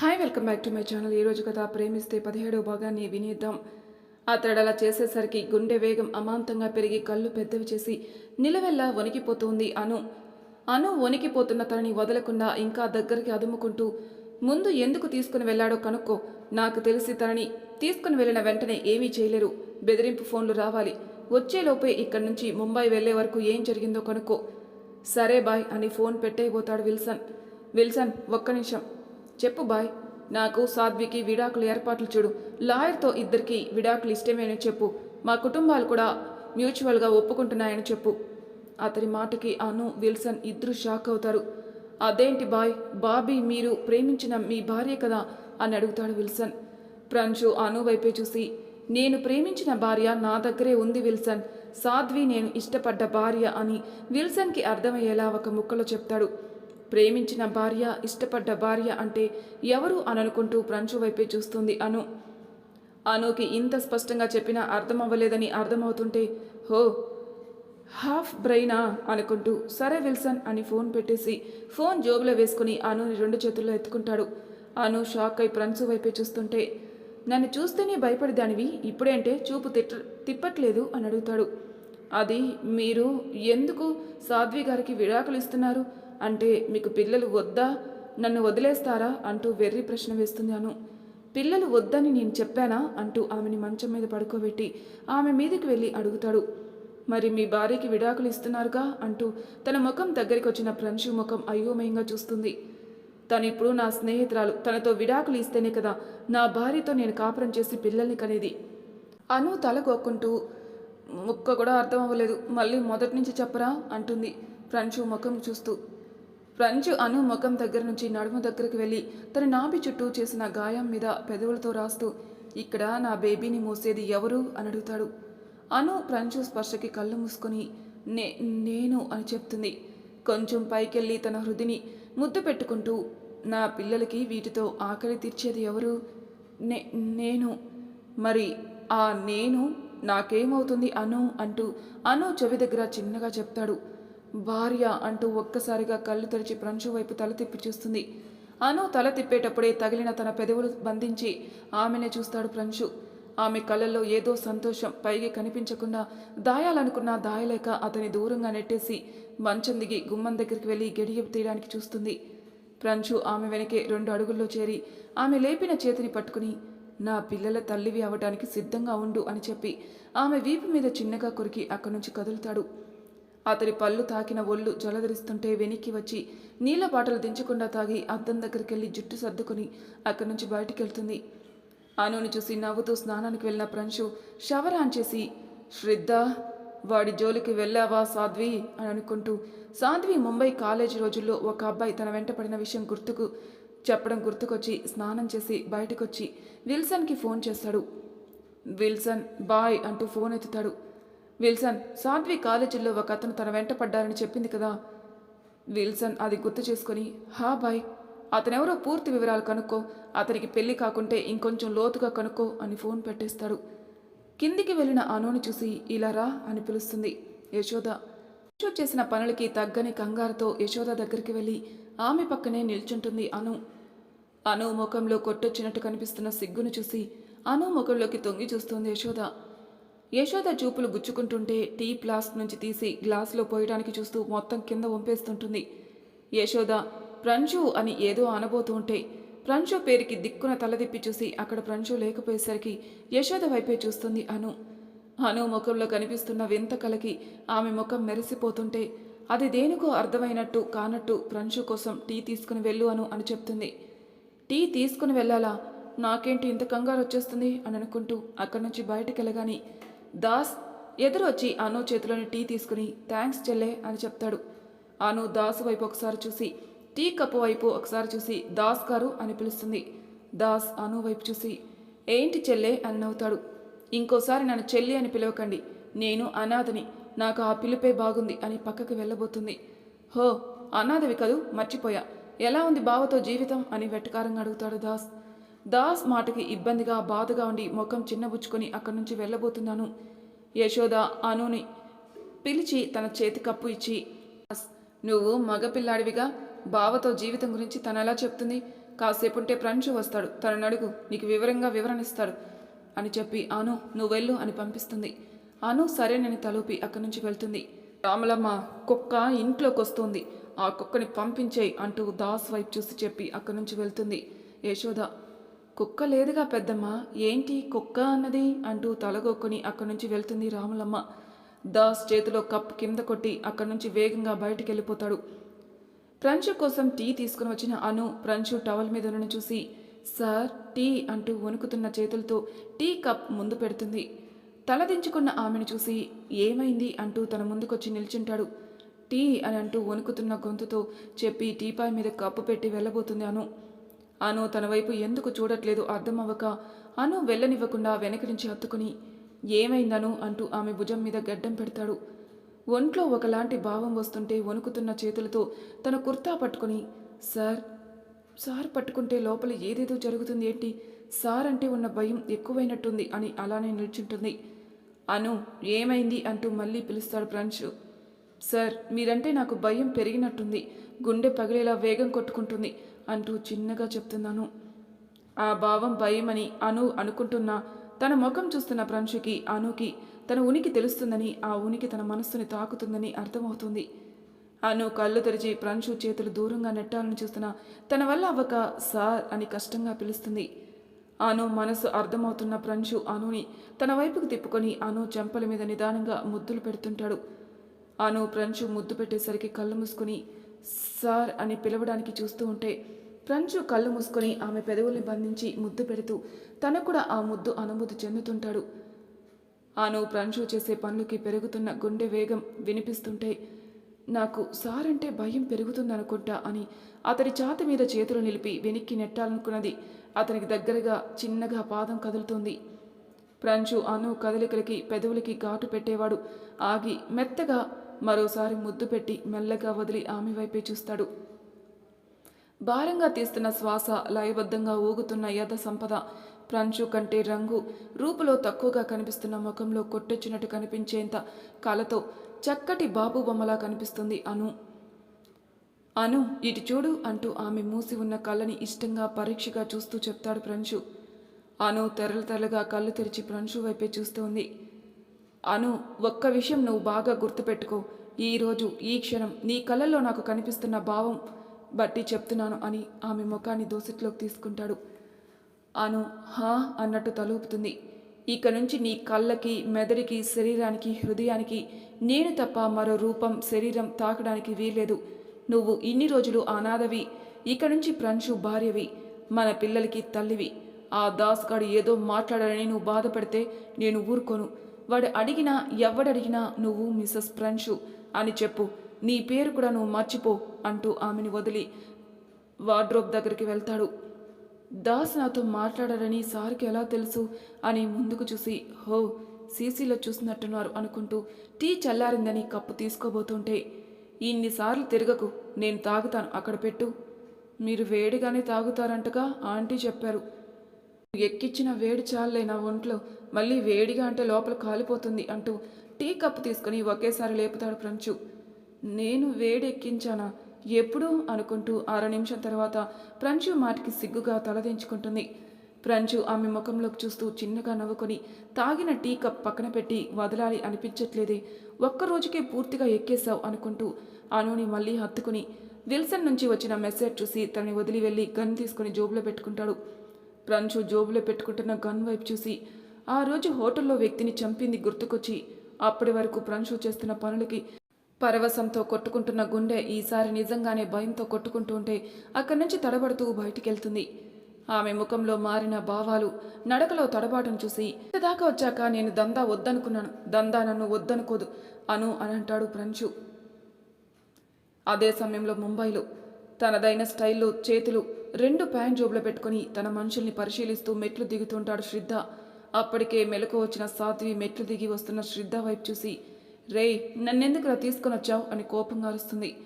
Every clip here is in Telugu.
Hi welcome back to my channel ఈరోజు కథ ప్రేమిస్తే పదిహేడవ భాగాన్ని వినేద్దాం. అతడు అలా చేసేసరికి గుండె వేగం అమాంతంగా పెరిగి కళ్ళు పెద్దవి చేసి నిలవెల్లా వణికిపోతుంది అను. అను వణికిపోతున్న తనని వదలకుండా ఇంకా దగ్గరికి అదుముకుంటూ ముందు ఎందుకు తీసుకుని వెళ్ళాడో కనుక్కో. నాకు తెలిసి తనని తీసుకుని వెళ్ళిన వెంటనే ఏమీ చేయలేరు. బెదిరింపు ఫోన్లు రావాలి. వచ్చేలోపే ఇక్కడి నుంచి ముంబై వెళ్ళే వరకు ఏం జరిగిందో కనుక్కో. సరే బాయ్ అని ఫోన్ పెట్టేయబోతాడు విల్సన్. విల్సన్ ఒక్క నిమిషం. చెప్పు బాయ్. నాకు సాధ్వికి విడాకులు ఏర్పాట్లు చూడు. లాయర్తో ఇద్దరికి విడాకులు ఇష్టమేనని చెప్పు. మా కుటుంబాలు కూడా మ్యూచువల్గా ఒప్పుకుంటున్నాయని చెప్పు. అతని మాటకి అను విల్సన్ ఇద్దరు షాక్ అవుతారు. అదేంటి బాయ్? బాబీ మీరు ప్రేమించిన మీ భార్య కదా? అని అడుగుతాడు విల్సన్. ప్రంశు అను వైపే చూసి నేను ప్రేమించిన భార్య నా దగ్గరే ఉంది విల్సన్. సాధ్వి నేను ఇష్టపడ్డ భార్య అని విల్సన్కి అర్థమయ్యేలా ఒక ముక్కలో చెప్తాడు. ప్రేమించిన భార్య ఇష్టపడ్డ భార్య అంటే ఎవరు అని అనుకుంటూ వైపే చూస్తుంది అను. అనుకి ఇంత స్పష్టంగా చెప్పినా అర్థమవ్వలేదని అర్థమవుతుంటే హో హాఫ్ బ్రెయినా అనుకుంటూ సరే విల్సన్ అని ఫోన్ పెట్టేసి ఫోన్ జోబులో వేసుకుని అనుని రెండు చేతుల్లో ఎత్తుకుంటాడు. అను షాక్ అయి ప్రంచు వైపే చూస్తుంటే నన్ను చూస్తేనే భయపడేదానివి ఇప్పుడేంటే చూపు తిట్ట తిప్పట్లేదు అని అడుగుతాడు. అది మీరు ఎందుకు సాధ్వి గారికి విడాకులు ఇస్తున్నారు? అంటే మీకు పిల్లలు వద్దా? నన్ను వదిలేస్తారా? అంటూ వెర్రి ప్రశ్న వేస్తున్నాను పిల్లలు వద్దని నేను చెప్పానా? అంటూ ఆమెని మంచం మీద పడుకోబెట్టి ఆమె మీదకి వెళ్ళి అడుగుతాడు. మరి మీ భార్యకి విడాకులు ఇస్తున్నారుగా? అంటూ తన ముఖం దగ్గరికి వచ్చిన ప్రంశు ముఖం అయోమయంగా చూస్తుంది. తను ఇప్పుడు నా స్నేహితురాలు తనతో విడాకులు ఇస్తేనే కదా నా భార్యతో నేను కాపురం చేసి పిల్లల్ని కనేది. అను తల కొక్కుంటూ ముక్క కూడా అర్థం అవ్వలేదు. మళ్ళీ మొదటి నుంచి చెప్పరా? అంటుంది ప్రంచు ముఖం చూస్తూ. ప్రంచు అను ముఖం దగ్గర నుంచి నడుము దగ్గరికి వెళ్ళి తన నాభి చుట్టూ చేసిన గాయం మీద పెదవులతో రాస్తూ ఇక్కడ నా బేబీని మూసేది ఎవరు? అని అడుగుతాడు. అను ప్రంచు స్పర్శకి కళ్ళు మూసుకొని నే నేను అని చెప్తుంది. కొంచెం పైకెళ్ళి తన హృదిని ముద్దు పెట్టుకుంటూ నా పిల్లలకి వీటితో ఆకలి తీర్చేది ఎవరు? నే నేను. మరి ఆ నేను నాకేమవుతుంది అను? అంటూ అను చెవి దగ్గర చిన్నగా చెప్తాడు. భార్య అంటూ ఒక్కసారిగా కళ్ళు తెరిచి ప్రంశు వైపు తల తిప్పి చూస్తుంది. అను తల తిప్పేటప్పుడే తగిలిన తన పెదవులు బంధించి ఆమెనే చూస్తాడు ప్రంశు ఆమె కళ్ళల్లో ఏదో సంతోషం పైకి కనిపించకుండా దాయాలనుకున్నా దాయలేక అతని దూరంగా నెట్టేసి మంచం దిగి గుమ్మం దగ్గరికి వెళ్ళి గడియ తీయడానికి చూస్తుంది. ప్రంచు ఆమె వెనకే రెండు అడుగుల్లో చేరి ఆమె లేపిన చేతిని పట్టుకుని నా పిల్లల తల్లివి అవటానికి సిద్ధంగా ఉండు అని చెప్పి ఆమె వీపు మీద చిన్నగా కొరికి అక్కడి నుంచి కదులుతాడు. అతడి పళ్ళు తాకిన ఒళ్ళు జలధరిస్తుంటే వెనక్కి వచ్చి నీళ్ళ బాటలు దించకుండా తాగి అద్దం దగ్గరికి వెళ్ళి జుట్టు సర్దుకుని అక్కడి నుంచి బయటికి వెళ్తుంది అనుని చూసి నవ్వుతూ స్నానానికి వెళ్ళిన ప్రంశు షవర్ ఆన్ చేసి శ్రద్ధ వాడి జోలికి వెళ్ళావా సాధ్వి? అని అనుకుంటూ సాధ్వి ముంబై కాలేజీ రోజుల్లో ఒక అబ్బాయి తన వెంట పడిన విషయం గుర్తుకు చెప్పడం గుర్తుకొచ్చి స్నానం చేసి బయటకొచ్చి విల్సన్కి ఫోన్ చేస్తాడు. విల్సన్ బాయ్ అంటూ ఫోన్ ఎత్తుతాడు. విల్సన్ సాధ్వి కాలేజీలో ఒక అతను తన వెంట పడ్డారని చెప్పింది కదా. విల్సన్ అది గుర్తు చేసుకొని హా బాయ్ అతనెవరో పూర్తి వివరాలు కనుక్కో అతనికి పెళ్ళి కాకుంటే ఇంకొంచెం లోతుగా కనుక్కో అని ఫోన్ పెట్టేస్తాడు. కిందికి వెళ్ళిన అనోని చూసి ఇలా రా అని పిలుస్తుంది. యశోద యశోద్ చేసిన పనులకి తగ్గని కంగారుతో యశోద దగ్గరికి వెళ్ళి ఆమె పక్కనే నిల్చుంటుంది అను. అను ముఖంలో కొట్టొచ్చినట్టు కనిపిస్తున్న సిగ్గును చూసి అను ముఖంలోకి తొంగి చూస్తుంది యశోద. యశోద చూపులు గుచ్చుకుంటుంటే టీ ఫ్లాస్క్ నుంచి తీసి గ్లాసులో పోయడానికి చూస్తూ మొత్తం కింద వంపేస్తుంటుంది. యశోద ప్రంశు అని ఏదో అనబోతూ ఉంటే ప్రంశు పేరుకి దిక్కున తలదిప్పి చూసి అక్కడ ప్రంశు లేకపోయేసరికి యశోద వైపే చూస్తుంది అను. అను ముఖంలో కనిపిస్తున్న వింత కలకి ఆమె ముఖం మెరిసిపోతుంటే అది దేనికో అర్థమైనట్టు కానట్టు ప్రంశు కోసం టీ తీసుకుని వెళ్ళు అను అని చెప్తుంది. టీ తీసుకుని వెళ్ళాలా? నాకేంటి ఇంత కంగారు వచ్చేస్తుంది అని అనుకుంటూ అక్కడి నుంచి బయటకెళ్ళగానే దాస్ ఎదురొచ్చి అను చేతిలోని టీ తీసుకుని థ్యాంక్స్ చెల్లే అని చెప్తాడు. అను దాసు వైపు ఒకసారి చూసి టీ కప్పు వైపు ఒకసారి చూసి దాస్ గారు అని పిలుస్తుంది. దాస్ అను వైపు చూసి ఏంటి చెల్లే అని నవ్వుతాడు. ఇంకోసారి నన్ను చెల్లి అని పిలవకండి. నేను అనాథని. నాకు ఆ పిలుపే బాగుంది అని పక్కకి వెళ్ళబోతుంది. హో అనాథవి కదూ? మర్చిపోయా. ఎలా ఉంది బావతో జీవితం? అని వెటకారంగా అడుగుతాడు దాస్. దాస్ మాటకి ఇబ్బందిగా బాధగా ఉండి ముఖం చిన్నబుచ్చుకొని అక్కడి నుంచి వెళ్ళబోతున్నాను. యశోద అనుని పిలిచి తన చేతి కప్పు ఇచ్చి నువ్వు మగపిల్లాడివిగా? బావతో జీవితం గురించి తను ఎలా చెప్తుంది? కాసేపు ఉంటే ప్రంచు వస్తాడు. తనని అడుగు నీకు వివరంగా వివరణ ఇస్తాడు అని చెప్పి అను నువ్వు వెళ్ళు అని పంపిస్తుంది. అను సరేనని తలూపి అక్కడి నుంచి వెళ్తుంది. రామలమ్మ కుక్క ఇంట్లోకి వస్తుంది ఆ కుక్కని పంపించేయి అంటూ దాస్ వైపు చూసి చెప్పి అక్కడి నుంచి వెళ్తుంది యశోద. కుక్క లేదుగా పెద్దమ్మ. ఏంటి కుక్క అన్నది అంటూ తలగొక్కుని అక్కడి నుంచి వెళ్తుంది రాములమ్మ. దాస్ చేతిలో కప్ కింద కొట్టి అక్కడి నుంచి వేగంగా బయటికి వెళ్ళిపోతాడు ప్రంచు కోసం టీ తీసుకుని వచ్చిన అను ప్రంచు టవల్ మీద ఉన్న చూసి సార్ టీ అంటూ వణుకుతున్న చేతులతో టీ కప్ ముందు పెడుతుంది. తలదించుకున్న ఆమెను చూసి ఏమైంది? అంటూ తన ముందుకొచ్చి నిల్చుంటాడు. టీ అని అంటూ వణుకుతున్న గొంతుతో చెప్పి టీపాయ్ మీద కప్పు పెట్టి వెళ్ళబోతుంది అను. అను తన వైపు ఎందుకు చూడట్లేదు అర్థమవ్వక అను వెళ్ళనివ్వకుండా వెనక నుంచి హత్తుకుని ఏమైందను? అంటూ ఆమె భుజం మీద గడ్డం పెడతాడు. ఒంట్లో ఒకలాంటి భావం వస్తుంటే వణుకుతున్న చేతులతో తన కుర్తా పట్టుకుని సార్ సార్ పట్టుకుంటే లోపల ఏదేదో జరుగుతుంది ఏంటి? సార్ అంటే ఉన్న భయం ఎక్కువైనట్టుంది అని అలానే నిల్చుంటుంది. అను ఏమైంది? అంటూ మళ్ళీ పిలుస్తాడు ప్రంచు సార్ మీరంటే నాకు భయం పెరిగినట్టుంది. గుండె పగిలేలా వేగం కొట్టుకుంటుంది అంటూ చిన్నగా చెప్తున్నాను. ఆ భావం భయమని అను అనుకుంటున్నా తన ముఖం చూస్తున్న ప్రంశుకి అనుకి తన ఉనికి తెలుస్తుందని ఆ ఉనికి తన మనస్సుని తాకుతుందని అర్థమవుతుంది. అను కళ్ళు తెరిచి ప్రంశు చేతులు దూరంగా నెట్టాలని చూస్తున్నా తన వల్ల అవ్వక సార్ అని కష్టంగా పిలుస్తుంది. అను మనసు అర్థమవుతున్న ప్రంశు అనుని తన వైపుకు తిప్పుకొని అను చెంపల మీద నిదానంగా ముద్దులు పెడుతుంటాడు. అను ప్రంచు ముద్దు పెట్టేసరికి కళ్ళు మూసుకొని సార్ అని పిలవడానికి చూస్తూ ఉంటే ప్రంచు కళ్ళు మూసుకొని ఆమె పెదవుల్ని బంధించి ముద్దు పెడుతూ తను కూడా ఆ ముద్దు అనుమతి చెందుతుంటాడు. అను ప్రంచు చేసే పనులకి పెరుగుతున్న గుండె వేగం వినిపిస్తుంటే నాకు సార్ అంటే భయం పెరుగుతుందనుకుంటా అని అతడి ఛాతి మీద చేతులు నిలిపి వెనక్కి నెట్టాలనుకున్నది అతనికి దగ్గరగా చిన్నగా పాదం కదులుతుంది. ప్రంచు అను కదలికలకి పెదవులకి ఘాటు పెట్టేవాడు. ఆగి మెత్తగా మరోసారి ముద్దు పెట్టి మెల్లగా వదిలి ఆమె వైపే చూస్తాడు. భారంగా తీస్తున్న శ్వాస లయబద్ధంగా ఊగుతున్న యథ సంపద ప్రంచు కంటే రంగు రూపులో తక్కువగా కనిపిస్తున్న ముఖంలో కొట్టొచ్చినట్టు కనిపించేంత కళతో చక్కటి బాబు బొమ్మలా కనిపిస్తుంది అను. అను ఇటు చూడు అంటూ ఆమె మూసి ఉన్న కళ్ళని ఇష్టంగా పరీక్షగా చూస్తూ చెప్తాడు ప్రంచు. అను తెరలు తెరలుగా కళ్ళు తెరిచి ప్రంచు వైపే చూస్తూ ఉంది అను ఒక్క విషయం నువ్వు బాగా గుర్తుపెట్టుకో. ఈరోజు ఈ క్షణం నీ కళ్ళల్లో నాకు కనిపిస్తున్న భావం బట్టి చెప్తున్నాను అని ఆమె ముఖాన్ని దోసిట్లోకి తీసుకుంటాడు. అను హా అన్నట్టు తలూపుతుంది. ఇక నుంచి నీ కళ్ళకి మెదడికి శరీరానికి హృదయానికి నేను తప్ప మరో రూపం శరీరం తాకడానికి వీల్లేదు. నువ్వు ఇన్ని రోజులు అనాథవి. ఇక నుంచి ప్రంశు భార్యవి. మన పిల్లలకి తల్లివి. ఆ దాస్గాడు ఏదో మాట్లాడాలని నువ్వు బాధపడితే నేను ఊరుకోను. వాడు అడిగినా ఎవడడిగినా నువ్వు మిస్సెస్ ప్రంశు అని చెప్పు. నీ పేరు కూడా నువ్వు మర్చిపో అంటూ ఆమెను వదిలి వార్డ్రోబ్ దగ్గరికి వెళ్తాడు. దాస్ నాతో మాట్లాడారని సార్కి ఎలా తెలుసు అని ముందుకు చూసి హో సీసీలో చూసినట్టున్నారు అనుకుంటూ టీ చల్లారిందని కప్పు తీసుకోబోతుంటే ఇన్నిసార్లు తిరగకు నేను తాగుతాను అక్కడ పెట్టు. మీరు వేడిగానే తాగుతారంటగా ఆంటీ చెప్పారు. ఎక్కిచ్చిన వేడి చాలే నా ఒంట్లో. మళ్ళీ వేడిగా అంటే లోపల కాలిపోతుంది అంటూ టీ కప్పు తీసుకుని ఒకేసారి లేపుతాడు ప్రంచు నేను వేడి ఎక్కించానా ఎప్పుడు అనుకుంటూ అర నిమిషం తర్వాత ప్రంచు మాటికి సిగ్గుగా తలదించుకుంటుంది ప్రంచు ఆమె ముఖంలోకి చూస్తూ చిన్నగా నవ్వుకొని తాగిన టీ కప్ పక్కన పెట్టి వదలాలి అనిపించట్లేదే. ఒక్క రోజుకే పూర్తిగా ఎక్కేశావు అనుకుంటూ అనుని మళ్ళీ హత్తుకుని విల్సన్ నుంచి వచ్చిన మెసేజ్ చూసి తనని వదిలి వెళ్ళి గన్ తీసుకుని జోబులో పెట్టుకుంటాడు. ప్రంచు జోబులో పెట్టుకుంటున్న గన్ వైపు చూసి ఆ రోజు హోటల్లో వ్యక్తిని చంపింది గుర్తుకొచ్చి అప్పటి వరకు ప్రంశు చేస్తున్న పనులకి పరవశంతో కొట్టుకుంటున్న గుండె ఈసారి నిజంగానే భయంతో కొట్టుకుంటూ ఉంటే అక్కడి నుంచి తడబడుతూ బయటికెళ్తుంది. ఆమె ముఖంలో మారిన భావాలు నడకలో తడబాటును చూసి దాకా వచ్చాక నేను దందా వద్దనుకున్నాను దందా నన్ను వద్దనుకోదు అను అని అంటాడు ప్రంశు అదే సమయంలో ముంబైలో తనదైన స్టైల్లో చేతులు రెండు ప్యాంట్ జోబులో పెట్టుకుని తన మనుషుల్ని పరిశీలిస్తూ మెట్లు దిగుతుంటాడు శ్రద్ధ. అప్పటికే మెలకు వచ్చిన సాత్వి మెట్లు దిగి వస్తున్న శ్రద్ధ వైపు చూసి రేయ్ నన్నెందుకు రా తీసుకొని వచ్చావు అని కోపంగా అరుస్తుంది.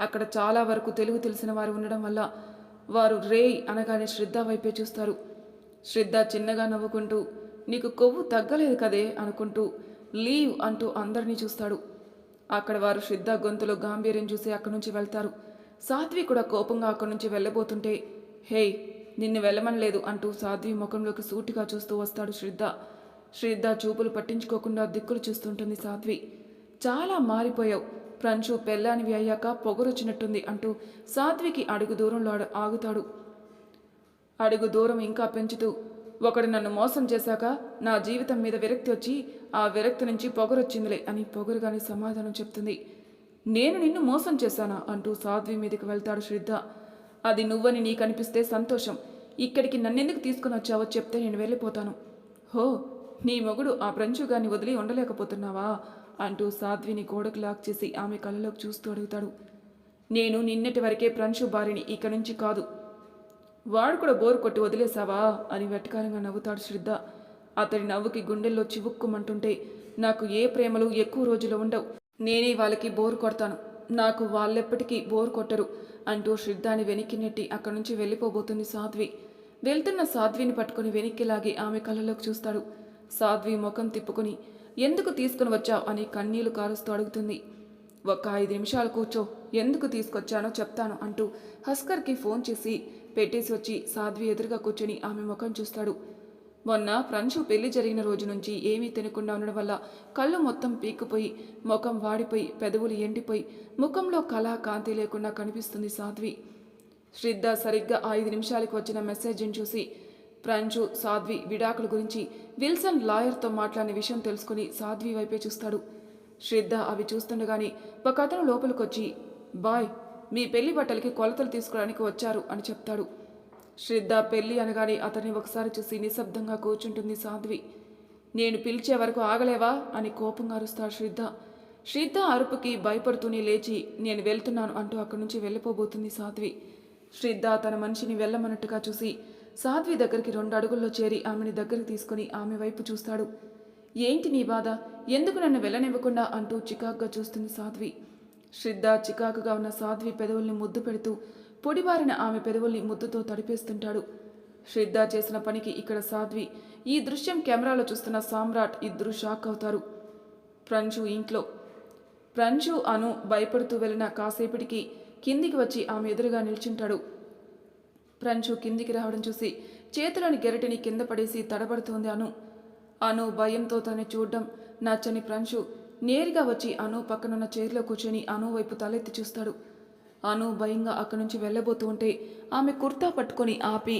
అక్కడ చాలా వరకు తెలుగు తెలిసిన వారు ఉండడం వల్ల వారు రేయ్ అనగానే శ్రద్ధ వైపే చూస్తారు. శ్రద్ధ చిన్నగా నవ్వుకుంటూ నీకు కొవ్వు తగ్గలేదు కదే అనుకుంటూ లీవ్ అంటూ అందరినీ చూస్తాడు. అక్కడ వారు శ్రద్ధ గొంతులో గాంభీర్యం చూసి అక్కడి నుంచి వెళ్తారు. సాధ్వి కూడా కోపంగా అక్కడి నుంచి వెళ్ళబోతుంటే హేయ్ నిన్ను వెళ్ళమనలేదు అంటూ సాధ్వి ముఖంలోకి సూటిగా చూస్తూ వస్తాడు శ్రద్ధ. శ్రద్ధ చూపులు పట్టించుకోకుండా దిక్కులు చూస్తుంటుంది సాధ్వి. చాలా మారిపోయావు. ప్రంచు పెళ్ళానివి అయ్యాక పొగరొచ్చినట్టుంది అంటూ సాధ్వికి అడుగు దూరంలో ఆగుతాడు. అడుగు దూరం ఇంకా పెంచుతూ ఒకడు నన్ను మోసం చేశాక నా జీవితం మీద విరక్తి వచ్చి ఆ విరక్తి నుంచి పొగరొచ్చిందిలే అని పొగరుగానే సమాధానం చెప్తుంది. నేను నిన్ను మోసం చేశానా? అంటూ సాధ్వి మీదకి వెళ్తాడు శ్రద్ధ. అది నువ్వని నీకు అనిపిస్తే సంతోషం. ఇక్కడికి నన్నెందుకు తీసుకుని వచ్చావో చెప్తే నేను వెళ్ళిపోతాను. హో నీ మొగుడు ఆ ప్రంచుగాన్ని వదిలి ఉండలేకపోతున్నావా? అంటూ సాధ్విని గోడకు లాక్ చేసి ఆమె కళ్ళలోకి చూస్తూ అడుగుతాడు. నేను నిన్నటి వరకే ప్రంశు భార్యని ఇక్కడి నుంచి కాదు. వాడు కూడా బోరు కొట్టి వదిలేశావా? అని వెటకారంగా నవ్వుతాడు శ్రద్ధ. అతడి నవ్వుకి గుండెల్లో చివుక్కుమంటుంటే నాకు ఏ ప్రేమలు ఎక్కువ రోజులు ఉండవు. నేనే వాళ్ళకి బోరు కొడతాను. నాకు వాళ్ళెప్పటికీ బోర్ కొట్టరు అంటూ శ్రద్ధాని వెనక్కి నెట్టి అక్కడి నుంచి వెళ్ళిపోబోతుంది సాధ్వి. వెళ్తున్న సాధ్విని పట్టుకుని వెనక్కి లాగి ఆమె కళ్ళలోకి చూస్తాడు. సాధ్వి ముఖం తిప్పుకుని ఎందుకు తీసుకుని వచ్చావు? అని కన్నీళ్ళు కారుస్తూ అడుగుతుంది. ఒక ఐదు నిమిషాలు కూర్చో ఎందుకు తీసుకొచ్చానో చెప్తాను అంటూ హస్కర్కి ఫోన్ చేసి పెట్టేసి వచ్చి సాధ్వి ఎదురుగా కూర్చొని ఆమె ముఖం చూస్తాడు. మొన్న ప్రంశు పెళ్ళి జరిగిన రోజు నుంచి ఏమీ తినకుండా ఉండడం వల్ల కళ్ళు మొత్తం పీక్కుపోయి ముఖం వాడిపోయి పెదవులు ఎండిపోయి ముఖంలో కళ కాంతి లేకుండా కనిపిస్తుంది సాధ్వి. శ్రద్ధ సరిగ్గా ఐదు నిమిషాలకు వచ్చిన మెసేజ్ని చూసి ప్రంచు సాధ్వి విడాకుల గురించి విల్సన్ లాయర్తో మాట్లాడిన విషయం తెలుసుకుని సాధ్వి వైపే చూస్తాడు. శ్రద్ధ అవి చూస్తుండగానే ఒక అతను లోపలికొచ్చి బాయ్ మీ పెళ్ళి బట్టలకి కొలతలు తీసుకోవడానికి వచ్చారు అని చెప్తాడు. శ్రద్ధ పెళ్ళి అనగానే అతన్ని ఒకసారి చూసి నిశ్శబ్దంగా కూర్చుంటుంది సాధ్వి. నేను పిలిచే వరకు ఆగలేవా? అని కోపంగా అరుస్తాడు శ్రద్ధ. శ్రద్ధ అరుపుకి భయపడుతూనే లేచి నేను వెళ్తున్నాను అంటూ అక్కడి నుంచి వెళ్ళిపోబోతుంది సాధ్వి. శ్రద్ధ తన మనిషిని వెళ్ళమన్నట్టుగా చూసి సాధ్వి దగ్గరికి రెండు అడుగుల్లో చేరి ఆమెని దగ్గరికి తీసుకుని ఆమె వైపు చూస్తాడు. ఏంటి నీ బాధ? ఎందుకు నన్ను వెళ్ళనివ్వకుండా? అంటూ చికాకుగా చూస్తుంది సాధ్వి. శ్రద్ధ చికాకుగా ఉన్న సాధ్వి పెదవుల్ని ముద్దు పెడుతూ పొడిబారిన ఆమె పెదవుల్ని ముద్దుతో తడిపేస్తుంటాడు. శ్రద్ధ చేసిన పనికి ఇక్కడ సాధ్వి ఈ దృశ్యం కెమెరాలో చూస్తున్న సామ్రాట్ ఇద్దరు షాక్ అవుతారు. ప్రంచు ఇంట్లో. ప్రంచు అను భయపడుతూ వెళ్ళిన కాసేపటికి కిందికి వచ్చి ఆమె ఎదురుగా నిల్చుంటాడు. ప్రంచు కిందికి రావడం చూసి చేతిలోని గెరటిని కింద పడేసి తడబడుతోంది అను. అను భయంతో తనని చూడడం నచ్చని ప్రంచు నేరుగా వచ్చి అను పక్కనున్న చైర్లో కూర్చొని అను వైపు తలెత్తి చూస్తాడు. అను భయంగా అక్కడి నుంచి వెళ్ళబోతూ ఉంటే ఆమె కుర్తా పట్టుకొని ఆపి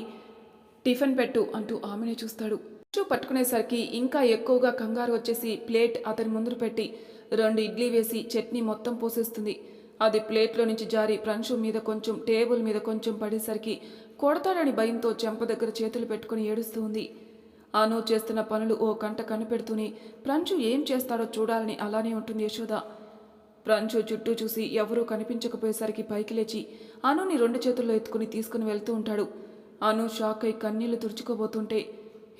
టిఫిన్ పెట్టు అంటూ ఆమెనే చూస్తాడు. చూ పట్టుకునేసరికి ఇంకా ఎక్కువగా కంగారు వచ్చేసి ప్లేట్ అతని ముందు పెట్టి రెండు ఇడ్లీ వేసి చట్నీ మొత్తం పోసేస్తుంది. అది ప్లేట్లో నుంచి జారి ప్రంశు మీద కొంచెం టేబుల్ మీద కొంచెం పడేసరికి కొడతాడని భయంతో చెంప దగ్గర చేతులు పెట్టుకుని ఏడుస్తూ ఉంది. అను చేస్తున్న పనులు ఓ కంట కనిపెడుతూనే ప్రంచు ఏం చేస్తాడో చూడాలని అలానే ఉంటుంది యశోద. ప్రంచు చుట్టూ చూసి ఎవరూ కనిపించకపోయేసరికి పైకి లేచి అనుని రెండు చేతుల్లో ఎత్తుకుని తీసుకుని వెళ్తూ ఉంటాడు. అను షాక్ అయి కన్నీళ్ళు తుడుచుకోబోతుంటే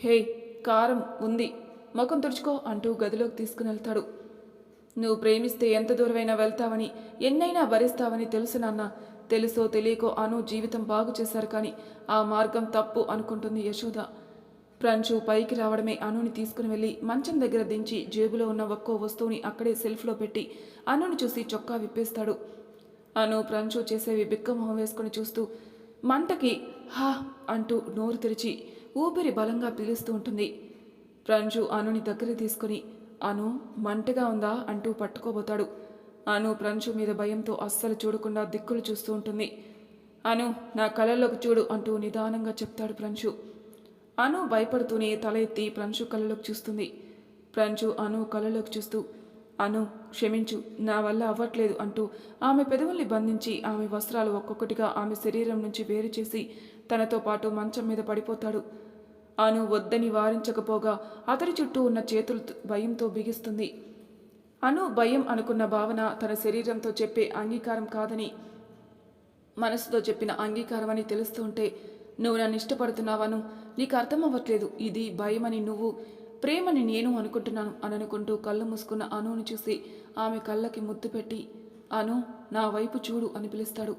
హే కారం ఉంది ముఖం తుడుచుకో అంటూ గదిలోకి తీసుకుని వెళ్తాడు. నువ్వు ప్రేమిస్తే ఎంత దూరమైనా వెళ్తావని ఎన్నైనా భరిస్తావని తెలుసు నాన్న. తెలుసో తెలియకో అను జీవితం బాగు చేశారు కానీ ఆ మార్గం తప్పు అనుకుంటుంది యశోద. ప్రంచు పైకి రావడమే అనుని తీసుకుని వెళ్ళి మంచం దగ్గర దించి జేబులో ఉన్న ఒక్కో వస్తువుని అక్కడే సెల్ఫ్లో పెట్టి అనుని చూసి చొక్కా విప్పేస్తాడు. అను ప్రంచు చేసేవి బిక్కమొహం వేసుకుని చూస్తూ మంటకి హా అంటూ నోరు తెరిచి ఊపిరి బలంగా పీలుస్తూ ఉంటుంది. ప్రంజు అనుని దగ్గర తీసుకుని అను మంటగా ఉందా? అంటూ పట్టుకోబోతాడు. అను ప్రంచు మీద భయంతో అస్సలు చూడకుండా దిక్కులు చూస్తూ ఉంటుంది. అను నా కళ్ళలోకి చూడు అంటూ నిదానంగా చెప్తాడు ప్రంచు అను భయపడుతూనే తల ఎత్తి ప్రంజు కళ్ళలోకి చూస్తుంది. ప్రంజు అను కళ్ళలోకి చూస్తూ అను క్షమించు నా వల్ల అవ్వట్లేదు అంటూ ఆమె పెదవుల్ని బంధించి ఆమె వస్త్రాలు ఒక్కొక్కటిగా ఆమె శరీరం నుంచి వేరు చేసి తనతో పాటు మంచం మీద పడిపోతాడు. అను వద్దని వారించకపోగా అతడి చుట్టూ ఉన్న చేతులు భయంతో బిగిస్తుంది. అను భయం అనుకున్న భావన తన శరీరంతో చెప్పే అంగీకారం కాదని మనసుతో చెప్పిన అంగీకారం అని తెలుస్తుంటే నువ్వు నన్ను ఇష్టపడుతున్నావను నీకు అర్థం అవ్వట్లేదు ఇది భయమని నువ్వు ప్రేమని నేను అనుకుంటున్నాను అని అనుకుంటూ కళ్ళు మూసుకున్న అనుని చూసి ఆమె కళ్ళకి ముద్దు పెట్టి అను నా వైపు చూడు అని పిలుస్తాడు.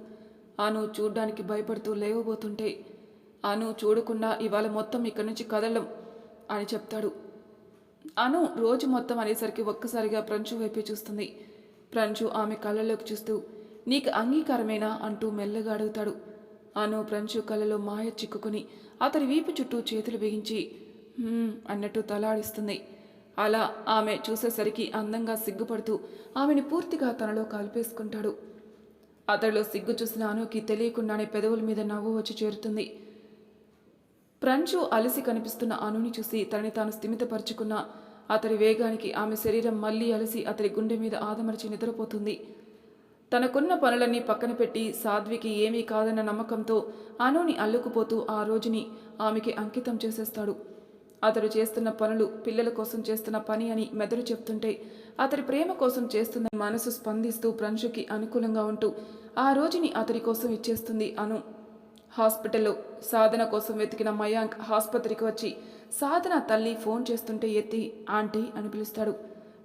అను చూడ్డానికి భయపడుతూ లేవబోతుంటే అను చూడకుండా ఇవాళ మొత్తం ఇక్కడి నుంచి కదలం అని చెప్తాడు. అను రోజు మొత్తం అనేసరికి ఒక్కసారిగా ప్రంచు వైపే చూస్తుంది. ప్రంచు ఆమె కళ్ళలోకి చూస్తూ నీకు అంగీకారమేనా అంటూ మెల్లగా అడుగుతాడు. అను ప్రంచు కళ్ళలో మాయ చిక్కుకుని అతడి వీపు చుట్టూ చేతులు బిగించి అన్నట్టు తలాడిస్తుంది. అలా ఆమె చూసేసరికి అందంగా సిగ్గుపడుతూ ఆమెని పూర్తిగా తనలో కలిపేసుకుంటాడు. అతడిలో సిగ్గు చూసిన అనుకి తెలియకుండానే పెదవుల మీద నవ్వు వచ్చి చేరుతుంది. ప్రంచు అలసి కనిపిస్తున్న అనుని చూసి తనని తాను స్థిమితపరుచుకున్న అతడి వేగానికి ఆమె శరీరం మళ్ళీ అలసి అతడి గుండె మీద ఆదమరిచి నిద్రపోతుంది. తనకున్న పనులన్నీ పక్కన పెట్టి సాధ్వికి ఏమీ కాదన్న నమ్మకంతో అనుని అల్లుకుపోతూ ఆ రోజుని ఆమెకి అంకితం చేసేస్తాడు. అతడు చేస్తున్న పనులు పిల్లల కోసం చేస్తున్న పని అని మెదడు చెప్తుంటే అతడి ప్రేమ కోసం చేస్తున్న మనసు స్పందిస్తూ ప్రంశుకి అనుకూలంగా ఉంటూ ఆ రోజుని అతడి కోసం ఇచ్చేస్తుంది అను. హాస్పిటల్లో సాధన కోసం వెతికిన మయాంక్ ఆసుపత్రికి వచ్చి సాధన తల్లి ఫోన్ చేస్తుంటే ఎత్తి ఆంటీ అని పిలుస్తాడు.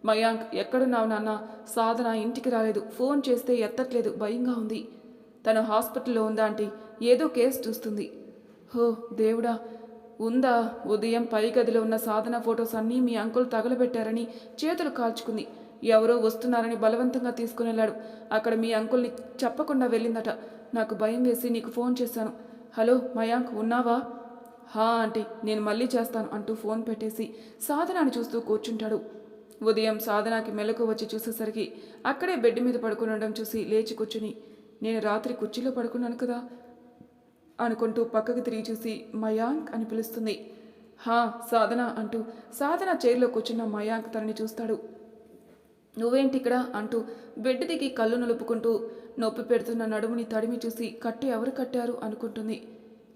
మయాంక్ ఎక్కడున్నావు నాన్న? సాధన ఇంటికి రాలేదు. ఫోన్ చేస్తే ఎత్తట్లేదు. భయంగా ఉంది. తను హాస్పిటల్లో ఉందా ఆంటీ? ఏదో కేసు చూస్తుంది. హో దేవుడా! ఉందా? ఉదయం పై గదిలో ఉన్న సాధన ఫొటోస్ అన్నీ మీ అంకుల్ తగలబెట్టారని చేతులు కాల్చుకుంది. ఎవరో వస్తున్నారని బలవంతంగా తీసుకుని వెళ్ళాడు. అక్కడ మీ అంకుల్ని చెప్పకుండా వెళ్ళిందట. నాకు భయం వేసి నీకు ఫోన్ చేశాను. హలో మయాంక్ ఉన్నావా? హా ఆంటీ. నేను మళ్ళీ చేస్తాను అంటూ ఫోన్ పెట్టేసి సాధనాన్ని చూస్తూ కూర్చుంటాడు. ఉదయం సాధనాకి మెలకు వచ్చి చూసేసరికి అక్కడే బెడ్ మీద పడుకునడం చూసి లేచి కూర్చుని నేను రాత్రి కుర్చీలో పడుకున్నాను కదా అనుకుంటూ పక్కకు తిరిగి చూసి మయాంక్ అని పిలుస్తుంది. హా సాధన అంటూ సాధన చైర్లో కూర్చున్న మయాంక్ తనని చూస్తాడు. నువ్వేంటి ఇక్కడ? అంటూ బెడ్ దిగి కళ్ళు నలుపుకుంటూ నొప్పి పెడుతున్న నడుముని తడిమి చూసి కట్టు ఎవరు కట్టారు? అనుకుంటుంది.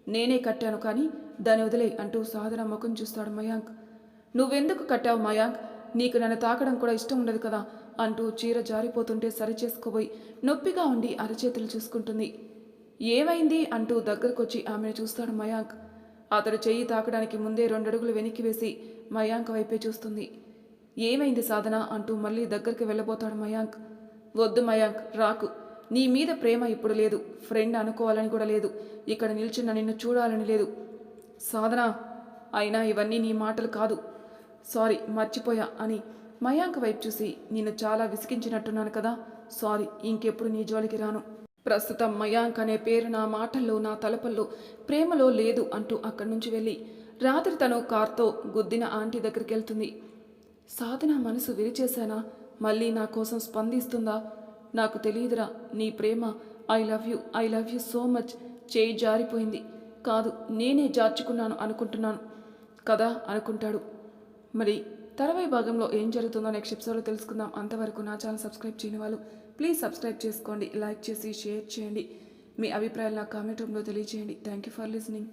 నేనే కట్టాను కానీ దాని వదిలే అంటూ సాధన ముఖం చూస్తాడు మయాంక్. నువ్వెందుకు కట్టావు మయాంక్? నీకు నన్ను తాకడం కూడా ఇష్టం ఉండదు కదా అంటూ చీర జారిపోతుంటే సరిచేసుకోబోయి నొప్పిగా ఉండి అరచేతులు చూసుకుంటుంది. ఏమైంది అంటూ దగ్గరకొచ్చి ఆమెను చూస్తాడు మయాంక్. అతడు చెయ్యి తాకడానికి ముందే రెండడుగులు వెనక్కి వేసి మయాంక్ వైపే చూస్తుంది. ఏమైంది సాధన అంటూ మళ్ళీ దగ్గరికి వెళ్ళబోతాడు మయాంక్. వద్దు మయాంక్ రాకు. నీ మీద ప్రేమ ఇప్పుడు లేదు. ఫ్రెండ్ అనుకోవాలని కూడా లేదు. ఇక్కడ నిల్చున్న నిన్ను చూడాలని లేదు. సాధన అయినా ఇవన్నీ నీ మాటలు కాదు. సారీ మర్చిపోయా అని మయాంక్ వైపు చూసి నిన్ను చాలా విసిగించినట్టున్నాను కదా. సారీ ఇంకెప్పుడు నీ జోలికి రాను. ప్రస్తుతం మయాంక్ అనే పేరు నా మాటల్లో నా తలపల్లో ప్రేమలో లేదు అంటూ అక్కడి నుంచి వెళ్ళి రాత్రి తను కార్తో గుద్దిన ఆంటీ దగ్గరికి వెళ్తుంది. సాధన మనసు విరిచేశానా? మళ్ళీ నా కోసం స్పందిస్తుందా? నాకు తెలియదురా నీ ప్రేమ I love you I love you so much చేయి జారిపోయింది. కాదు నేనే జార్చుకున్నాను అనుకుంటున్నాను. కదా అనుకుంటాడు. మరి తర్వాయి భాగంలో ఏం జరుగుతుందో నెక్స్ట్ ఎపిసోడ్లో తెలుసుకుందాం. అంతవరకు నా ఛానల్ సబ్స్క్రైబ్ చేయని వాళ్ళు ప్లీజ్ సబ్స్క్రైబ్ చేసుకోండి లైక్ చేసి షేర్ చేయండి. మీ అభిప్రాయాలు నా కామెంట్ రూమ్లో తెలియజేయండి థ్యాంక్ యూ ఫర్ లిసనింగ్